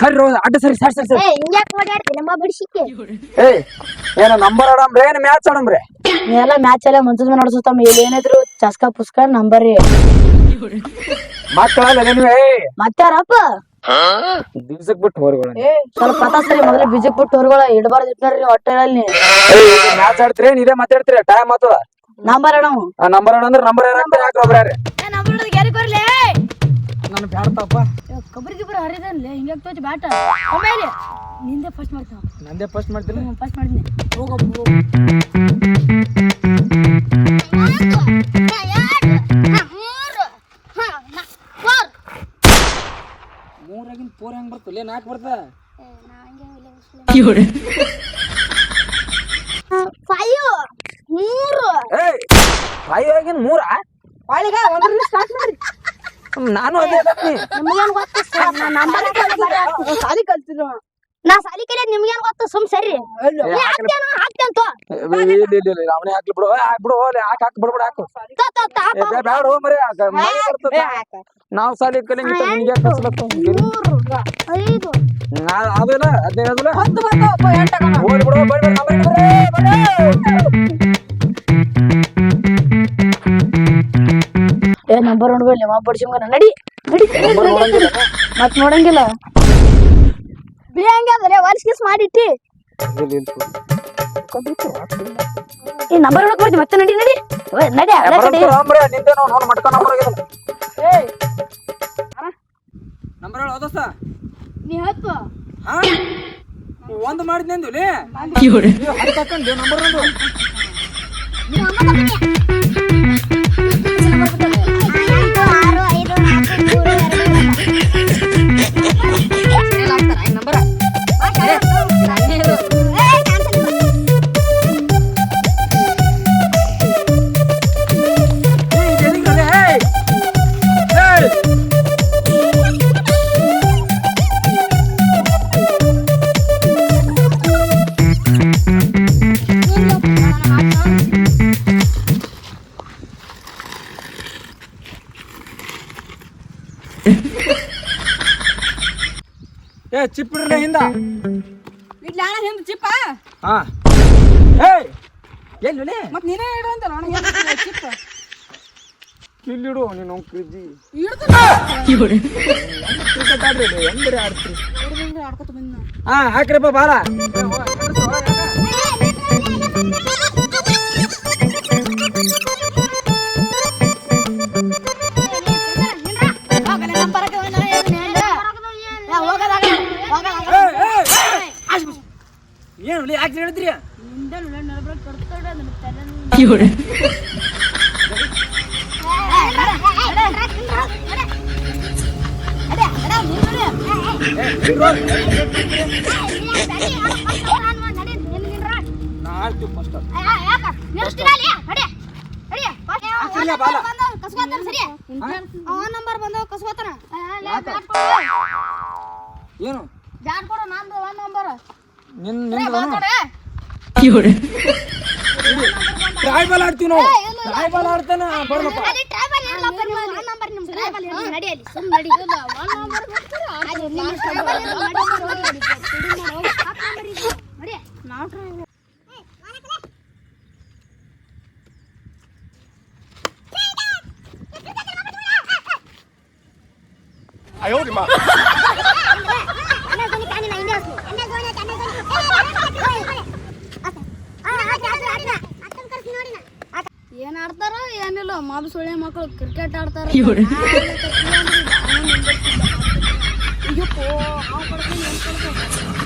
ಸರಿ ರೋ ಅಡ್ಡ ಸರಿ ಸರಿ ಸರಿ ಸರಿ. ಏ ಹಿಂಗ್ಯಾಕ್ ಓಡಾಡ್ತಿ ನಮ್ಮ ಬಿಡಿಸಿಕೆ ಏ ಏನ ನಂಬರ್ ಆಡಂಬ್ರೆ ಏನ್ ಮ್ಯಾಚ್ ಆಡಂಬ್ರೆ ಎಲ್ಲ ಮ್ಯಾಚ್ ಎಲ್ಲ ಮುಂಚೆ ನಡೆಸುತ್ತಮ್ಮ ಇಲ್ಲಿ ಏನಿದ್ರು ಚಸ್ಕಾ ಪುಸ್ಕ ನಂಬರ್ ಮಕ್ಕಳಲ್ಲ ನೀವೇ ಮತ್ತಾರಪ್ಪ ದಿವ್ಸಕ್ ಬಿಟ್ಟು ಹೋರ್ಗಳ ಸ್ವಲ್ಪ ಪತಾ ಸರಿ ಮೊದಲ ಬಿಜೆಪಿ ಬಿಟ್ಟು ಹೊರಗಳ. ಇಡಬಾರ್ದು ಇಟ್ಟಾರ್ರಿ ಹೊಟ್ಟೆಗಳಲ್ಲಿ ಮ್ಯಾಚ್ ಆಡ್ತೀರಿ ಇದೇ ಮಾತಾಡ್ತೀರಿ? ಟೈಮ್ ಆತದ? ನಂಬರ್ ಅಣ್ಣ ನಂಬರ್ ಅಣ್ಣ ಅಂದ್ರೆ ನಂಬರ್ ಯಾರು ಹಾಕ್ರಿ ನಂಬರ್ ಗೆರಿ ಬರ್ಲಿ? ನನ್ ಬ್ಯಾಡ್ತಪ್ಪ ಕಬ್ರಿ ಗಿಬ್ರಿ ಹರಿದನ್ಲೆ? ಹಿಂಗೆ ತೋಚಿ ಬ್ಯಾಟ? ಆಮೇಲೆ ನಿಂದೆ ಫಸ್ಟ್ ಮಾಡ್ತಾವ ನಂದೇ ಫಸ್ಟ್ ಮಾಡ್ತೀನಿ. ಫಸ್ಟ್ ಮಾಡಿದ್ನಿ ಹೋಗಪ್ಪ ಮೂರಾಗಿನ ಪೋರ್ ಹೆಂಗ್ ಬರ್ತಲ್ಲ ನಾಲ್ಕು ಬರ್ತಾ ಫೈವ್ ಮೂರು. ಏಯ್ ಫೈವ್ ಆಗಿನ ಮೂರಾ? ಪಾಳಿಗ ಒಂದ್ರಿಂದ ಸ್ಟಾರ್ಟ್ ಮಾಡಿ. ನಾನು ಅದೇ ನಿಮ್ಗೇನ್ ಗೊತ್ತ ಸಾಲಿ ಕಲ್ತಿದ್ರು ನಾ ಸಾಲಿ ಕಲಿಯ ನಿಮ್ಗೇನ್ ಗೊತ್ತು? ಸುಮ್ ಸರಿ. ಹಾಕ್ತೇನ್ ತೋ ಅವನೇ ಹಾಕ್ಲಿ ಬಿಡು. ಏ, ಹಾಕ್ ಬಿಡು ಹೋಗ್ಲಿ ಹಾಕ್ ಹಾಕ್ ಬಿಡ್ಬಿಡು ಹಾಕು. ಏ, ಬ್ಯಾ- ಬ್ಯಾಡ ಹೋ ಮರೆ ನಾವ್ ಸಾಲಿ ಕಲಿಂಗಿತ್ತ ನಿನ್ಗೆ ಕಲ್ಸ್ಲಕ್ಕ ಐದು ಅದಿಲ್ಲ ಅದೇ ಅದಿಲ್ಲ. ಹೋಗ್ಲಿ ಬಿಡು ನಂಬರ್ ಏ ನಂಬರ್ ನೋಡ್ಬೇಡಿ ಮಾ ಬಡ್ಸಿಮ್ಗ ನಡಿ ನಡಿ. ಮತ್ ನೋಡಂಗಿಲ್ಲ. ಬಿಳಿ ಹಂಗೆ ಅದಲ್ಲ ವರ್ಷ ಕಿಸ್ ಮಾಡಿಟ್ಟಿ ಈ ನಂಬರ್ ನೋಡಕ್ ಬರ್ತಿ ಮತ್ತೆ ನಡಿ ನಡಿ. ಓ, ನಡಿ ಆ ಕಡೆ ನಿಂದೆ ನೋಡ್ ಮಟ್ಕ ನಂಬರ್ ನಂಬರ್ ಹೇಳು ದೋಸ್ತ? ನೀ ಹತ್ತು. ಹಾ? ಒಂದು ಮಾಡಿದ್ನೇಂದು ಲೇ? ಹತ್ತು ಹಾಕೊಂಡು ನಂಬರ್ ಒಂದು ಎಂಟು ಏ ಚಿಪ್ ಇಡ್ರಲೇ ಹಿಂದ. ಹಿಂದ ಚಿಪ್ಪ. ಹಾ. ಏಯ್ ಎಲ್ಲಿ? ಮತ್ ನೀನೇ ಇಡು ಅಂತ ಚಿಪ್ಪ? ಕಿಲ್ಲಿಡು ನೀನು ಕ್ರಿಜಿ ಕ್ರಿಕೆಟ್ ಆಡ್ರಿ ಹೆಂಗ್ರಿ ಆಡ್ತೀರಿ ಹಾ ಹಾಕ್ರಿಪ್ಪ ಬಾಲ. ಫಸ್ಟ್ ನಂಬರ್ ಬಂದವ ಕಸ್ಕೋತಾನ ಏನು ಜಾನ್ ಕೊಡು ನಂದು ಒಂದ್ ನಂಬರ್ ನಿನ್ ನಿಂದು ಟ್ರೈ ಬಾಲ್ ಆಡ್ತೀವಿ ನಾವು. ಟ್ರೈಬಲ್ ಆಡ್ತಾನ. ಬರ್ಲಪ್ಪ. ಅಲ್ಲಿ ಟ್ರಾವೆಲ್ ಅದು ನಿಮ್ಮ ಒನ್ ನಂಬರ್ ನಿಮ್ ಟ್ರಾವೆಲ್ ಇರ್ಲಿ ನಡಿ ಅಲ್ಲಿ ಸುಮ್ ನಡಿ ಇಲ್ಲ ಒನ್ ನಂಬರ್ ಅದು ನಿಮ್ಮ ಟ್ರಾವೆಲ್ ಇರ್ಲಿ ನಡಿ ಹೋಗಿ ನಡಿ ನಡಿ ಹೋಗಿ ಹಾಕ್ ನಂಬರ್ ಇದು ನಡಿ ನಾವು ಟ್ರಾವೆಲ್ ಏನ್ ಆಡ್ತಾರೋ? ಏನಿಲ್ಲ ಮಾಬ್ ಸುಳ್ಳೆ ಮಕ್ಕಳು ಕ್ರಿಕೆಟ್ ಆಡ್ತಾರ. ಔಟ್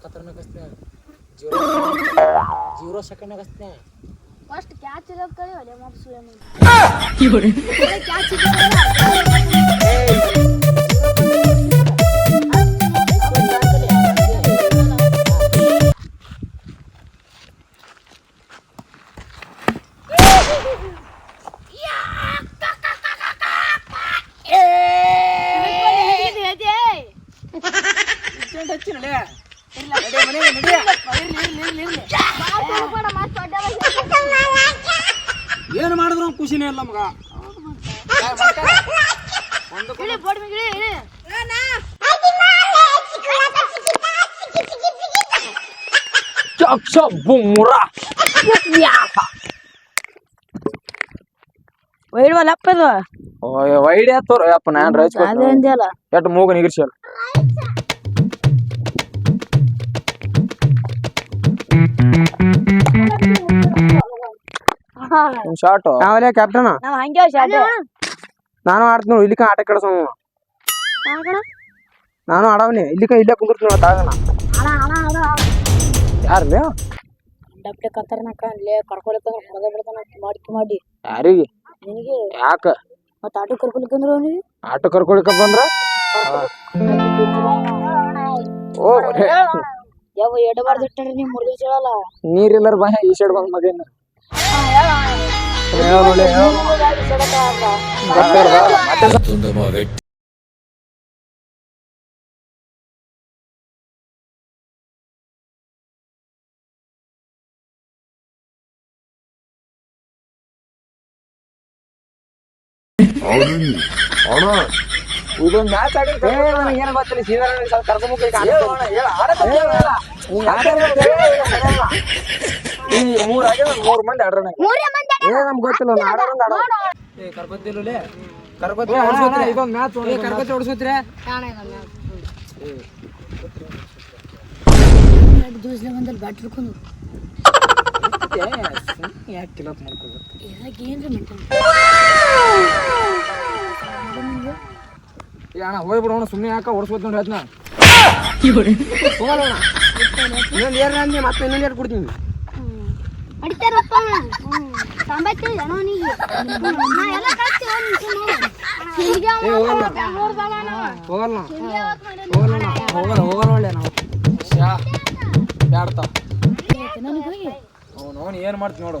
ಹೋಗೋಣ ಕ್ರೀಜ್ ಭಾಳ ಖತರ್ನಾಕ್ ಹಚ್ತೀನಿ ಜೀರೋ ಜೀರೋ ಸೆಕೆಂಡ್ನಾಗ ಹಚ್ತೀನಿ. ಫಸ್ಟ್ ಕ್ಯಾಚ್ ಇರೋದು ಕಳಿ ಒಲೆ ಮಾತು ಸುಳ್ಳೆ ಮಾಡಿ ಮಗ ಒಂದು ಚಕ್ ಚಕ್ ಬುಮ್ರ ಒಯ್ಡ್ವಲ್ಲಪ್ಪ ಇದು ವೈಡ್ ಆತೋರ ಯಪ್ಪ ನಾನ್ ರೈಸ್ ಅದೇ ಅಂದ್ಯಲ್ಲ ಎಟ್ ಮೂಗ ನಿಗಿರ್ಸಲ್ ಶಾರ್ಟ್ ನಾವಲ್ಲೇ ಕ್ಯಾಪ್ಟನ್ ನಾವ್ ಹಂಗೆ ಶಾಟ್ ನಾನು ಆಡ್ತೀನಿ ನೋಡಿ ಇಲ್ಲಿಕ ಆಟ ಕೆಡಸ ನಾನು ಆಡವನಿ ಇಲ್ಲಿಕ ಇಲ್ಲೇ ಕುಂದಿರ್ತೀನಿ ನೋಡ ತಾಗಣ. ಯಾರ್ಲೇ ಡಬ್ಡೆ ಕತ್ತರ್ನಾಕ ಅಲ್ಲೇ ಕರ್ಕೊಳಕ ಹೊಡೆದ ಬಿಡ್ತಾನ ಮಾಡಿಕೆ ಮಾಡಿ ಯಾರಿಗೆ? ನಿನಗೆ? ಯಾಕ? ಮತ್ತ ಆಟೋ ಕರ್ಕೊಲಿಕ್ಕಂದ್ರ ಅವನಿಗೆ ಆಟೋ ಕರ್ಕೊಳಿಕ ಬಂದ್ರ? ಓ ಯಾವ ಎಡಬಾರ್ದು ಇಟ್ಟರಿ ನೀವು ಮುರಿದು ಹೇಳಲ್ಲ ನೀರಿಲ್ಲರ ಬಾಯ ಈ ಸೈಡ್ ಬಂದ್ ಮಗೇನ. ಇದೊಂದು ಮ್ಯಾಚ್ ಆಡಿ ಏನು ಗೊತ್ತಿಲ್ಲ ಸೀದಾ ಕರ್ಕೊಂಡ್ಬೇಕು ಹೇಳ ಕರ್ಕೊಂಬೇಕು ಈ ಮೂರ್ ಆಗ್ಯಾವ ಮೂರ್ ಮಂದಿ ಆಡ್ರ ಮೂರೇ ಮಂದಿ ಏ ನಮ್ಗೆ ಗೊತ್ತಿಲ್ಲ ಅವ್ನು. ಆಡೋರಂದ್ ಆಡೋ ಇದೊಂದು ಮ್ಯಾಚ್ ಯಾಕೆ ಮಾಡ್ಕೋಬೇಕು ಏ ಅಣ್ಣ ಹೋಗ್ಬಿಡು ಸುಮ್ಮನೆ ಯಾಕ ಹೊಡ್ಸ್ಕೊತ ನೋಡಿ ಅದನ್ನ ಅಣ್ಣ. ಇನ್ನೊಂದು ಏರ್ ಅಂದಿ ಮತ್ತೆ ಇನ್ನೊಂದು ಏರ್ ಕೊಡ್ತೀನಿ. ಹೊಡಿತಾರಪ್ಪ ನಾ ಎಲ್ಲ ಕಳ್ಸ್ತೀವಿ ಹಿಂಗೆ ಏ ಹೋಗಲ್ಲ ಹೋಗಲ್ಲ ಹೋಗಲ್ಲ. ಹೋಗಲ್ಲ ಹೋಗಲ್ಲ ಒಳ್ಳೆ ನಾವು ಬ್ಯಾಡ್ತಾವ ಅವ್ನು ಏನು ಮಾಡ್ತೀನಿ ನೋಡು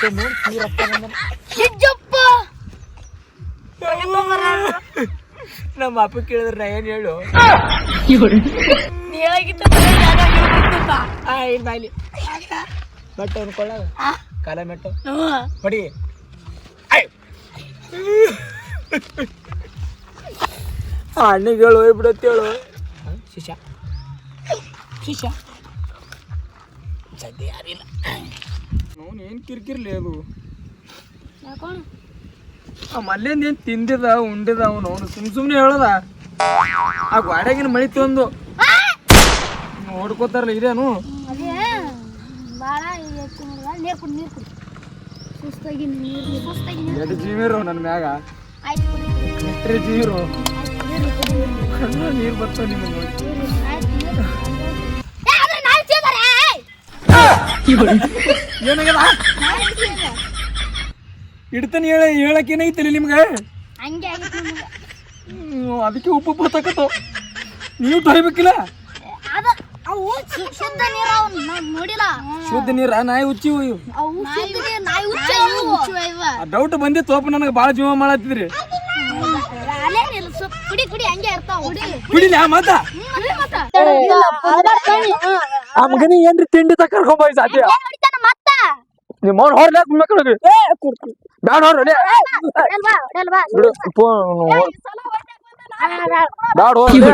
ಕೆಡ್ಸಕ್ಕೆ ಇಜ್ಜಪ್ಪ ನಮ್ಮ ಅಪ್ಪ ಕೇಳಿದ್ರೆ ನಾ ಏನು ಹೇಳು? ನೀ ಹೇಗಿತ್ತು ಬಾಯ್ಲಿ ಬಟ್ ಅವ್ನು ಕೊಳ್ಳಾಗ ಕಾಲ ಮೆಟ್ಟು. ಹೊಡಿ. ಹೇಳು ಹೋಗ್ಬಿಡತ್ತೇಳು ಶಿಷ್ಯ. ಶಿಷ್ಯ. ಸದ್ಯ ಯಾರಿಲ್ಲ. ಅವನು ಏನು ಕಿರಿಕಿರ್ಲಿ ಅದು? ಆ ಮಲ್ಲೇಂದ ಏನು ತಿಂದಿದ ಉಂಡಿದ ಅವನು? ಅವನು ಸುಮ್ ಸುಮ್ಮನೆ ಹೇಳದ? ಆ ಗ್ವಾಡ್ಯಾಗಿನ ಮಳಿ ತಂದು. ನೋಡ್ಕೋತಾರಲ್ಲ ಇದೇನು ಅದೇ. ಭಾಳ ನೀರು ಕುಡಿ ನೀರು ಕುಡಿ. ಸುಸ್ತಾಗಿ ನೀರು ಸುಸ್ತಾಗಿ ನೀರು ಎರಡು ಜೀವಿರು ನನ್ನ ಮ್ಯಾಗ? ಆಯ್ತು ಕುಡಿ. ಎಷ್ಟೇ ಜೀವಿರು? ನೀರು ಬರ್ತಾವ ನಿಮಗೆ ಏನಾಗ್ಯದ ಇಡ್ತಾನೆ ಹೇಳ ಹೇಳಕ್ ಏನೈತಿಲ್ಲ ನಿಮ್ಗೆ? ಹಂಗೆ ಆಗಿತ್ತು ನಮಗೆ. ಹ್ಮ್, ಅದಕ್ಕೆ ಉಪ್ಪು ಬರ್ತಾಕತ್ತು ನೀವು ತೊಳಿಬೇಕಿಲ್ಲ? ಅದು ಅವು ಶು- ಶುದ್ಧ ನೀರು ಅವು ನಾವು ನೋಡಿಲ್ಲ. ಶುದ್ಧ ನೀರ ನಾಯಿ ಉಚ್ಚಿ ಅವು ಶುದ್ಧ ನೀರು ನಾಯಿ ಹುಚ್ಚ ಡೌಟ್ ಬಂದಿತ್ತು ಅಪ್ಪ ನನಗೆ ಭಾಳ ಜೀವ ಮಾಡತ್ತಿದ್ರಿ ಅಲ್ಲೇನಿಲ್ಲ ಸ್ವಲ್ಪ ಕುಡಿ ಕುಡಿ ಹಂಗೆ ಇರ್ತಾವ. ಕುಡಿ ಕುಡಿಲಿ ಆ ಮಾತ ಆ ಏನ್ರಿ ತಿಂಡಿ ತಕೊಂಡ್ ಕರ್ಕೊಂಡ್ ಹೊಡಿತಾನ ಮತ್ತ? ನಿಮ್ಮ ಅವ್ನು ಹೊರ್ಲೆ ಮಕ್ಕಳಿಗೆ ಬ್ಯಾಡ ಹೊರ್ಲೆ ಬಿಡು ಫೋನ್ ಬ್ಯಾಡ ಹೋಗ್ಲಿ.